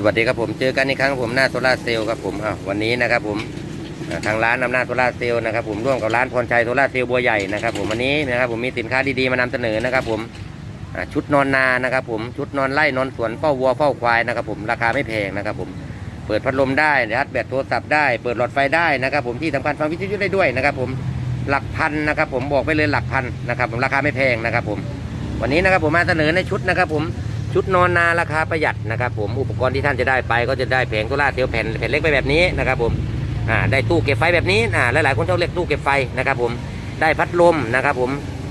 สวัสดีครับผมเจอกันอีกครั้งผมหน้าโซลาร์เซลล์ครับผมอะวันนี้นะครับผมทางร้านอำนาจโซลาร์เซลล์นะครับผมร่วมกับร้านพรชัยโซลาร์เซลล์บัวใหญ่นะครับผมวันนี้นะครับผมมีสินค้าดีๆมานำเสนอนะครับผมชุดนอนนานะครับผมชุดนอนไร่นอนสวนเฝ้าวัวเฝ้าควายนะครับผมราคาไม่แพงนะครับผมเปิดพัดลมได้รัดแบตโทรศัพท์ได้เปิดหลอดไฟได้นะครับผมที่สำคัญฟังวิทยุได้ด้วยนะครับผมหลักพันนะครับผมบอกไปเลยหลักพันนะครับผมราคาไม่แพงนะครับผมวันนี้นะครับผมมาเสนอในชุดนะครับผม ชุดนอนนาราคาประหยัดนะครับ ผมอุปกรณ์ที่ท่านจะได้ไปก็จะได้แผงโซล่าร์เซลล์แผ่นแผ่นเล็กไปแบบนี้นะครับผมอ่าได้ตู้เก็บไฟแบบนี้อ่าหลายๆคนชอบเรียกตู้เก็บไฟนะครับ ผมได้พัดลมนะครับ ผม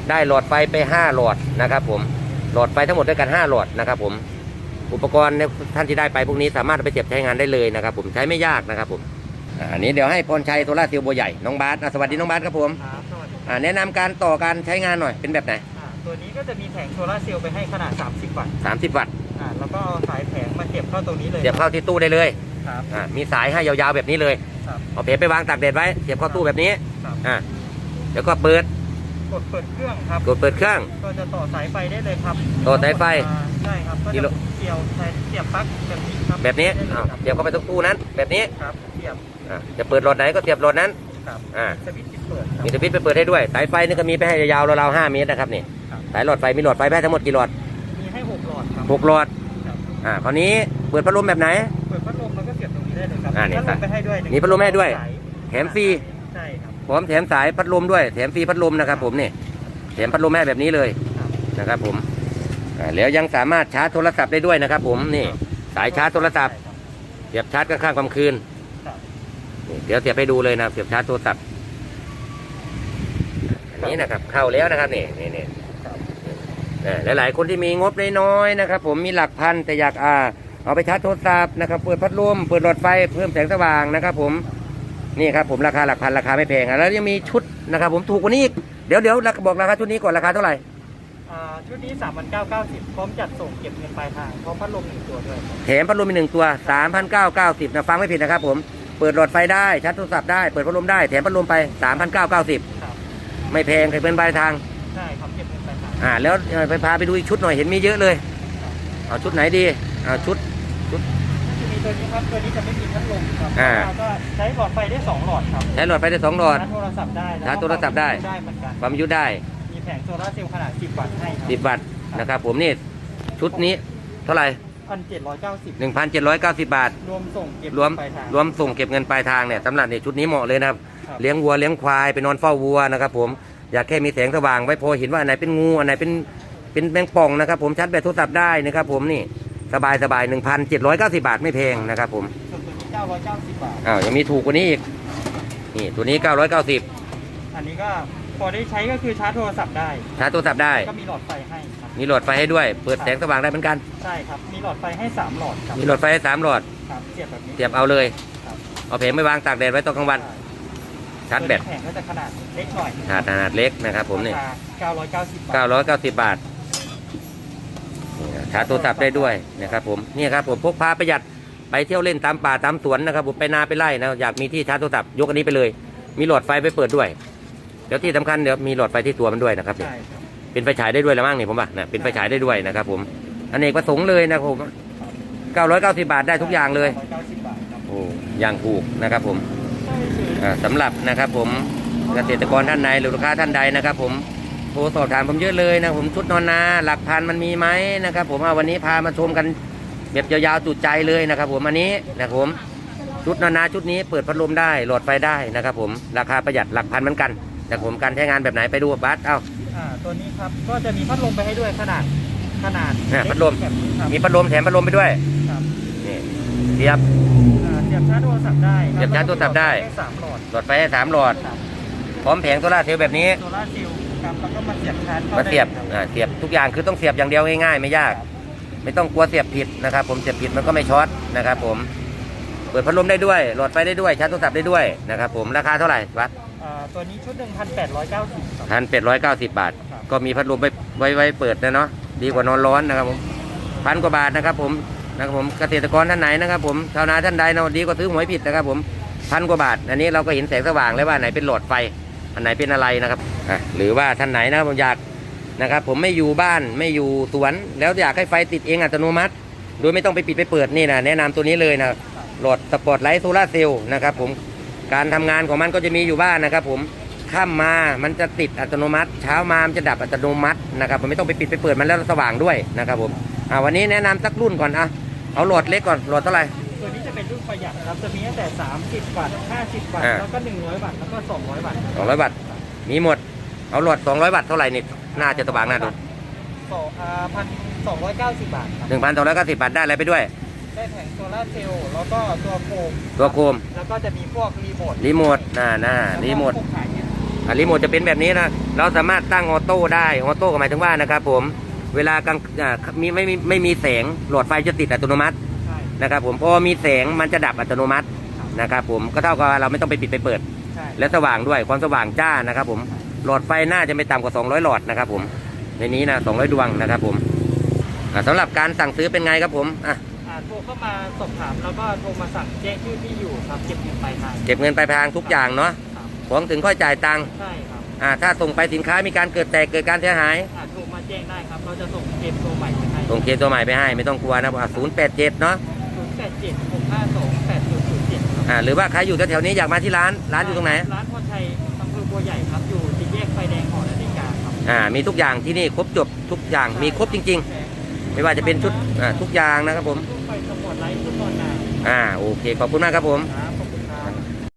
ได้หลอดไฟไป 5 หลอดนะครับ ผมหลอดไฟทั้งหมดด้วยกัน 5 หลอดนะครับ ผมอุปกรณ์เนี่ยท่านที่ได้ไปพวกนี้สามารถเอาไปเสียบใช้งานได้เลยนะครับ ผมใช้ไม่ยากนะครับ ผมอ่าอันนี้เดี๋ยวให้พรชัยโซล่าร์เซลล์บัวใหญ่น้องบาสอะสวัสดีน้องบาสครับผมครับสวัสดีอ่าแนะนำการต่อการใช้งานหน่อยเป็นแบบไหนอ่า ตัวนี้ก็จะมีแผงโซลาร์เซลล์ไปให้ขนาด 30 วัตต์30 วัตต์อ่าแล้วก็เอาสายแผงมาเสียบเข้าตรงนี้เลยเสียบเข้าที่ตู้ได้เลยครับ อ่ามีสายให้ยาวๆแบบนี้เลยครับ เอาเพจไปวางตากแดดไว้เสียบเข้าตู้แบบนี้ครับอ่าเดี๋ยวก็เปิดกดเปิดเครื่องครับ กดเปิดเครื่อง ก็จะต่อสายไฟได้เลยครับต่อสายไฟอ่าใช่ครับ ก็กิจะโลเกี่ยวสายเสียบปลั๊กแบบนี้ครับแบบนี้ได้เลยอ้าวครับเสียบเข้าไปตรงตู้นั้น แบบนี้ครับเสียบอ่าจะเปิดหลอดไหนก็เสียบหลอดนั้นครับอ่าสวิตช์ปิดเปิดครับมีสวิตช์ไปเปิดให้ด้วย สายไฟนี่ก็มีไปให้ยาวๆราวๆ5เมตรนะครับนี่ครับสายหลอดไฟมีหลอดไฟไปให้ทั้งหมดกี่หลอดมีให้6หลอดครับหกหลอดครับอ่าคราวนี้เปิดพัดลมแบบไหน เปิดพัดลมแล้วก็เสียบตรงนี้ได้เลยครับอ่านี่พัดลมไปให้ด้วยหงมีพัดลมให้ด้วยสาแถมฟรีใช่ครับพร้อมแถมสายพัดลมด้วยแถมฟรีพัดลมนะครับผมนี่แถมพัดลมให้แบบนี้เลยครับนะครับผมอ่าแล้วยังสามารถชาร์จโทรศัพท์ได้ด้วยนะครับ ผมนี่สายชาร์จโทรศัพท์เสียบชาร์จข้างๆความคืนครับนี่เดี๋ยวเสียบให้ดูเลยนะเสียบชาร์จโทรศัพท์อันนี้นะครับเข้าแล้วนะครับนี่นี่นี่ครับเออ หลาย ๆ คนที่มีงบน้อยๆนะครับ ผมมีหลักพันแต่อยากอ่าเอาไปชาร์จโทรศัพท์นะครับเปิดพัดลมเปิดหลอดไฟเพิ่มแสงสว่างนะครับ ผมนี่ครับผมราคาหลักพันราคาไม่แพงอะแล้วยังมีชุดนะครับ ผมถูกกว่านี้อีกเดี๋ยวเดี๋ยวบอกราคาชุดนี้ก่อนราคาเท่าไหร่อ่าชุดนี้ 3,990 พร้อมจัดส่งเก็บเงินปลายทางพร้อมพัดลมหนึ่งตัวด้วยครับแถมพัดลมอีกหนึ่งตัว 3,990นะฟังไม่ผิดนะครับ ผมเปิดหลอดไฟได้ชาร์จโทรศัพท์ได้เปิดพัดลมได้แถมพัดลมไป 3,990ครับไม่แพงเคยเป็นปลายทางใช่ครับ อ่าแล้วเอ่อไปพาไปดูอีกชุดหน่อยเห็นมีเยอะเลยเอาชุดไหนดีเอาชุดจะมีตัวนี้ครับตัวนี้จะไม่มีพัดลมครับอ่าแล้วก็ใช้หลอดไฟได้2หลอดครับใช้หลอดไฟได้สองหลอดชาร์จโทรศัพท์ได้แล้วชาร์จโทรศัพท์ได้ได้เหมือนกันความยุได้ มีแผงโซลาร์เซลล์ขนาด10วัตต์ให้ครับสิบวัตต์นะครับผมนี่ชุดนี้เท่าไหร่1,790หนึ่งพันเจ็ดร้อยเก้าสิบบาท รวมส่งเก็บรวมเงินปลายทางรวมส่งเก็บเงินปลายทางเนี่ยสำหรับเนี่ยชุดนี้เหมาะเลยนะครับครับ เลี้ยงวัวเลี้ยงควายไปนอนเฝ้าวัวนะครับผม อยากแค่มีแสงสว่างไว้พอเห็นว่าอันไหนเป็นงูอันไหนเป็นเป็นแมงป่องนะครับ ผมชาร์จแบตโทรศัพท์ได้นะครับ ผมนี่สบายสบายหนึ่งพันเจ็ดร้อยเก้าสิบาทไม่แพงนะครับ ผมส่วนตัวนี้990บาท อ้าวยังมีถูกกว่านี้อีกนี่ตัวนี้เก้าร้อยเก้าสิบอันนี้ก็พอได้ใช้ก็คือชาร์จโทรศัพท์ได้ชาร์จโทรศัพท์ได้ ก็มีหลอดไฟให้ครับ มีหลอดไฟให้ด้วย เปิดแสงสว่างได้เหมือนกัน ใช่ครับ มีหลอดไฟให้3หลอดครับมีหลอดไฟให้สามหลอดครับเสียบแบบนี้ เสียบเอาเลย ครับ เอาเพลงไม่วางตากแดดไว้ตอนกลางวันชาร์จแบตตัวนี้แผงก็จะขนาดเล็กหน่อยขนาดขนาดเล็กนะครับ ผมนี่ราคา990 บาท 990 บาทนี่นะชาร์จโทรศัพท์ได้ด้วยนะครับ ผมนี่ครับผมพกพาประหยัดไปเที่ยวเล่นตามป่าตามสวนนะครับผมไปนาไปไร่นะอยากมีที่ชาร์จโทรศัพท์ยกอันนี้ไปเลย มีหลอดไฟไปเปิดด้วย เดี๋ยวที่สำคัญเดี๋ยวมีหลอดไฟที่ตัวมันด้วยนะครับเนี่ยใช่ครับเป็นไฟฉายได้ด้วยละมั้งนี่ผมว่านะเป็นไฟฉายได้ด้วยนะครับ ผมอเนกประสงค์เลยนะครับผม990 บาทได้ทุกอย่างเลย990บาทครับโอ้อย่างถูกนะครับผมใช่คืออ่า สำหรับนะครับผมเกษตรกรท่านใดหรือลูกค้าท่านใดนะครับ ผมโทรสอบถามผมเยอะเลยนะผมชุดนอนนาหลักพันมันมีไหมนะครับ ผมเอาวันนี้พามาชมกันแบบยาวๆจุใจเลยนะครับ ผมอันนี้นะครับผมชุดนอนนาชุดนี้เปิดพัดลมได้หลอดไฟได้นะครับ ผมราคาประหยัดหลักพันเหมือนกันนะครับผมการใช้งานแบบไหนไปดูบัสเอ้าอ่าตัวนี้ครับก็จะมีพัดลมไปให้ด้วยขนาดขนาดเนี่ยเกพัดลมแบบนี้ครับมีพัดลมแถมพัดลมไปด้วยครับนี่เสียบอ่า เสียบชาร์จโทรศัพท์ได้คเสียบชาร์จโทรศัพท์ได้แล้วก็มีหลอฟให้สามหลอดหลอดไฟให้สามหลอดครับพร้อมแผงโซล่าร์เซลล์แบบนี้ โซลาร์เซลล์ครับแล้วก็มาเสียบชาร์จเข้มาเสียบได้ลอ่าเสียบทุกอย่างคือต้องเสียบอย่างเดียวง่ายๆไม่ยาก ไม่ต้องกลัวเสียบผิดนะครับ ผมเสียบผิดมันก็ไม่ช็อตนะครับผม เปิดพัดลมได้ด้วย หลอดไฟได้ด้วย ชาร์จโทรศัพท์ได้ด้วยนะครับผม ราคาเท่าไหร่วัดอ่าตัวนี้ชุดหนึ่งพันแปดร้อยเก้าสิบครับ พันแปดร้อยเก้าสิบบาท ครับ ก็มีพัดลมไว้ไว้ไว้เปิดนะเนาะ ดีกว่านอนร้อนนะครับผม พันกว่าบาทนะครับผม นะครับผมเกษตรกรท่านไหนนะครับผมชาวนาท่านใดเนาะดีกว่าซื้อหวยผิดนะครับผมพันกว่าบาท อันนี้เราก็เห็นแสงสว่างแล้วว่าไหนเป็นหลอดไฟ อันไหนเป็นอะไรนะครับอะหรือว่าท่านไหนนะครับผมอยากนะครับ ผมไม่อยู่บ้านไม่อยู่สวน แล้วอยากให้ไฟติดเองอัตโนมัติ โดยไม่ต้องไปปิดไปเปิดนี่นะแนะนำตัวนี้เลยนะหลอดสปอตไลท์โซลาร์เซลล์นะครับผมการทำงานของมันก็จะมีอยู่บ้านนะครับผมค่ำมมามันจะติดอัตโนมัติ เช้ามามันจะดับอัตโนมัตินะครับผมไม่ต้องไปปิดไปเปิดมันแล้วสว่างด้วยนะครับผมอ่าวันนี้แนะนำสักรุ่นก่อนอะ เอาหลอดเล็กก่อนหลอดเท่าไหร่ ตัวนี้จะเป็นรุ่นประหยัดครับจะมีตั้งแต่ 30วัตต์50วัตต์อ่า แล้วก็ 100วัตต์แล้วก็ 200วัตต์200วัตต์มีหมด เอาหลอด200วัตต์เท่าไหร่นี่น่าจะสว่างน่าดูสองอ่าพันสองร้อยเก้าสิบบาทครับ1,290บาทได้อะไรไปด้วย ได้แผงโซลาร์เซลล์แล้วก็ตัวโคมตัวโคมแล้วก็จะมีพวกรีโมทรีโมทน่าน่ารีโมท แล้วก็พวกขายเนี่ยอะรีโมทจะเป็นแบบนี้นะ เราสามารถตั้งออโต้ได้ ออโต้ก็หมายถึงว่านะครับผม เวลากลางอ่ามีไม่มีไม่มีแสงหลอดไฟจะติดอัตโนมัติใช่ นะครับ ผมพอมีแสงมันจะดับอัตโนมัตินะครับ ผมก็เท่ากับเราไม่ต้องไปปิดไปเปิด ใช่ และสว่างด้วยความสว่างจ้านะครับ ผมหลอดไฟน่าจะไม่ต่ำกว่า 200 หลอดนะครับผมในนี้นะ200 ดวงนะครับผมอะสำหรับการสั่งซื้อเป็นไงครับผมอะอ่าโทรเข้ามาสอบถามแล้วก็โทรมาสั่งแจ้งชื่อที่อยู่ครับเก็บเงินปลายทางเก็บเงินปลายทางทุกอย่างเนาะครับ ของถึงค่อยจ่ายตังค์ ใช่ครับ อ่าถ้าส่งไปสินค้ามีการเกิดแตกเกิดการเสียหาย อ่าโทรมาแจ้งได้ครับ เราจะส่งเกมตัวใหม่ไปให้ส่งเคสตัวใหม่ไปให้ไม่ต้องกลัวนะศูนย์แปดเจ็ดเนาะศูนย์แปดเจ็ดหกห้าสองแปดศูนย์ศูนย์เจ็ดครับอ่าหรือว่าใครอยู่แถวๆนี้อยากมาที่ร้านร้านอยู่ตรงไหน ร้านพรชัยอำเภอบัวใหญ่ครับ อยู่ที่แยกไฟแดงหอนาฬิกาครับอ่ามีทุกอย่างที่นี่ครบจบทุกอย่างมีครบจริง ๆ ไม่ว่าจะเป็นชุดอ่าทุกอย่างนะครับผมทุกไฟสปอร์ตไลท์ทุกตอนนา อ่าโอเค ขอบคุณมากครับผม ครับ